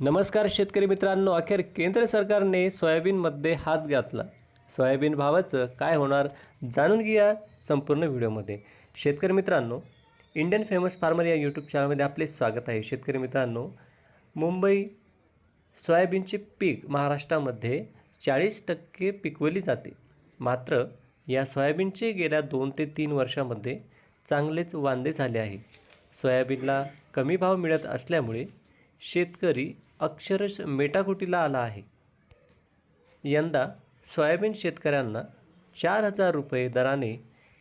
नमस्कार शेतकरी मित्रांनो अखेर केंद्र सरकारने सोयाबीनमध्ये हात घातला. सोयाबीन भावाचं काय होणार जाणून घ्या संपूर्ण व्हिडिओमध्ये. शेतकरी मित्रांनो इंडियन फेमस फार्मर या यूट्यूब चॅनलमध्ये आपले स्वागत आहे. शेतकरी मित्रांनो मुंबई सोयाबीनचे पीक महाराष्ट्रामध्ये चाळीस टक्के पिकवली जाते. मात्र या सोयाबीनचे गेल्या दोन ते तीन वर्षामध्ये चांगलेच वांदे झाले आहे. सोयाबीनला कमी भाव मिळत असल्यामुळे शेतकरी अक्षरश मेटाकुटीला आला आहे. यंदा सोयाबीन शेतकऱ्यांना चार हजार रुपये दराने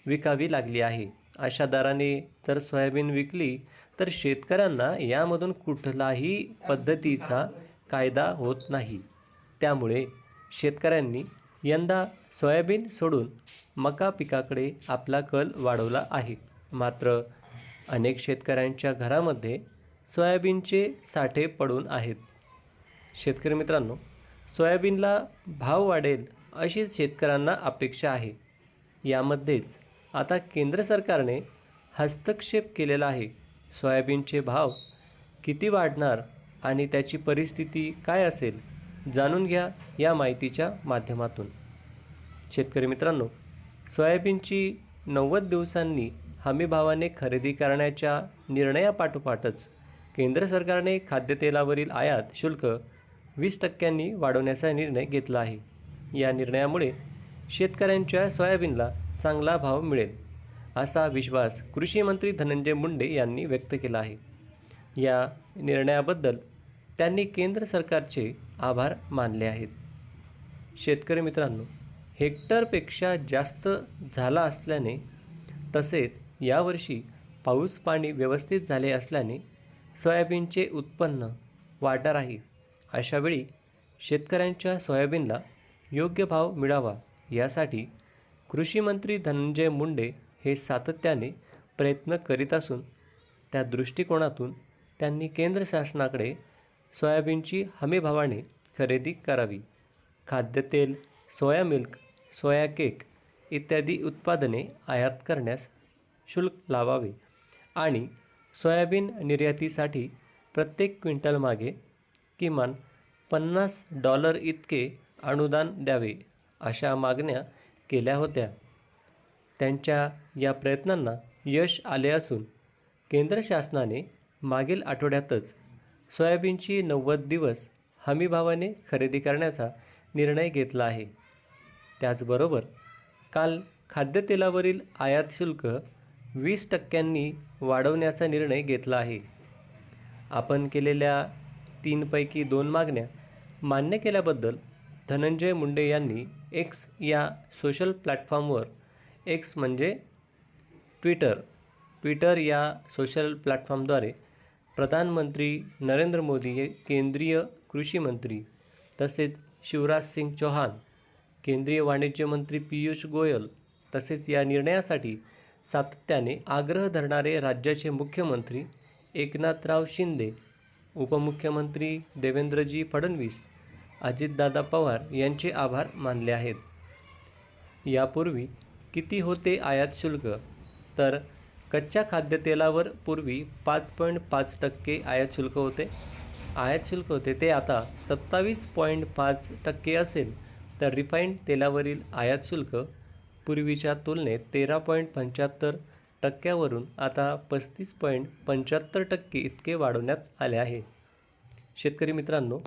विकावी लागली आहे. अशा दराने जर सोयाबीन विकली तर शेतकऱ्यांना यामधून कुठलाही पद्धतीचा कायदा होत नाही. त्यामुळे शेतकऱ्यांनी यंदा सोयाबीन सोडून मका पिकाकडे आपला कल वाढवला आहे. मात्र अनेक शेतकऱ्यांच्या घरामध्ये सोयाबीनचे साठे पडून आहेत. शेतकरी मित्रांनो सोयाबीनला भाव वाढेल अशी शेतकऱ्यांना अपेक्षा आहे. यामध्येच आता केंद्र सरकारने हस्तक्षेप केलेला आहे. सोयाबीनचे भाव किती वाढणार आणि त्याची परिस्थिती काय असेल जाणून घ्या या माहितीच्या माध्यमातून. शेतकरी मित्रांनो सोयाबीनची नव्वद दिवसांनी हमीभावाने खरेदी करण्याच्या निर्णयापाठोपाठच केंद्र सरकारने खाद्यतेलावरील आयात शुल्क वीस टक्क्यांनी वाढवण्याचा निर्णय घेतला आहे. या निर्णयामुळे शेतकऱ्यांच्या सोयाबीनला चांगला भाव मिळेल असा विश्वास कृषी मंत्री धनंजय मुंडे यांनी व्यक्त केला आहे. या निर्णयाबद्दल त्यांनी केंद्र सरकारचे आभार मानले आहेत. शेतकरी मित्रांनो हेक्टरपेक्षा जास्त झाला असल्याने तसेच यावर्षी पाऊस पाणी व्यवस्थित झाले असल्याने सोयाबीनचे उत्पन्न वाढणार आहे. अशावेळी शेतकऱ्यांच्या सोयाबीनला योग्य भाव मिळावा यासाठी कृषी मंत्री धनंजय मुंडे हे सातत्याने प्रयत्न करीत असून त्या दृष्टिकोनातून त्यांनी केंद्र शासनाकडे सोयाबीनची हमीभावाने खरेदी करावी. खाद्यतेल सोया मिल्क सोया केक इत्यादी उत्पादने आयात करण्यास शुल्क लावावे आणि सोयाबीन निर्यातीसाठी प्रत्येक क्विंटलमागे किमान पन्नास डॉलर इतके अनुदान द्यावे अशा मागण्या केल्या होत्या. त्यांच्या या प्रयत्नांना यश आले असून केंद्र शासनाने मागील आठवड्यातच सोयाबीनची नव्वद दिवस हमीभावाने खरेदी करण्याचा निर्णय घेतला आहे. त्याचबरोबर काल खाद्यतेलावरील आयात शुल्क वीस टक्क्यांनी वाढवण्याचा निर्णय घेतला आहे. आपण केलेल्या तीनपैकी दोन मागण्या मान्य केल्याबद्दल धनंजय मुंडे यांनी एक्स या सोशल प्लॅटफॉर्मवर एक्स म्हणजे ट्विटर ट्विटर या सोशल प्लॅटफॉर्मद्वारे प्रधानमंत्री नरेंद्र मोदी हे केंद्रीय कृषी मंत्री तसेच शिवराज सिंग चौहान केंद्रीय वाणिज्य मंत्री पियुष गोयल तसेच या निर्णयासाठी सातत्याने आग्रह धरणारे राज्याचे मुख्यमंत्री एकनाथराव शिंदे उपमुख्यमंत्री देवेंद्रजी फडणवीस अजितदादा पवार यांचे आभार मानले आहेत. यापूर्वी किती होते आयात शुल्क? तर कच्च्या खाद्यतेलावर पूर्वी पाच पॉईंट पाच टक्के आयात शुल्क होते. आयात शुल्क होते ते आता सत्तावीस पॉईंट पाच टक्के असेल तर रिफाईंड तेलावरील आयात शुल्क पूर्वीच्या तुलनेत तेरा पॉईंट पंच्याहत्तर टक्क्यावरून आता पस्तीस पॉईंट पंच्याहत्तर टक्के इतके वाढवण्यात आले आहे. शेतकरी मित्रांनो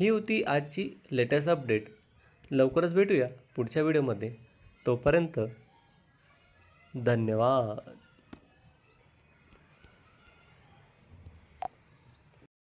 ही होती आजची लेटेस्ट अपडेट लवकरच भेटूया पुढच्या व्हिडिओमध्ये तोपर्यंत धन्यवाद.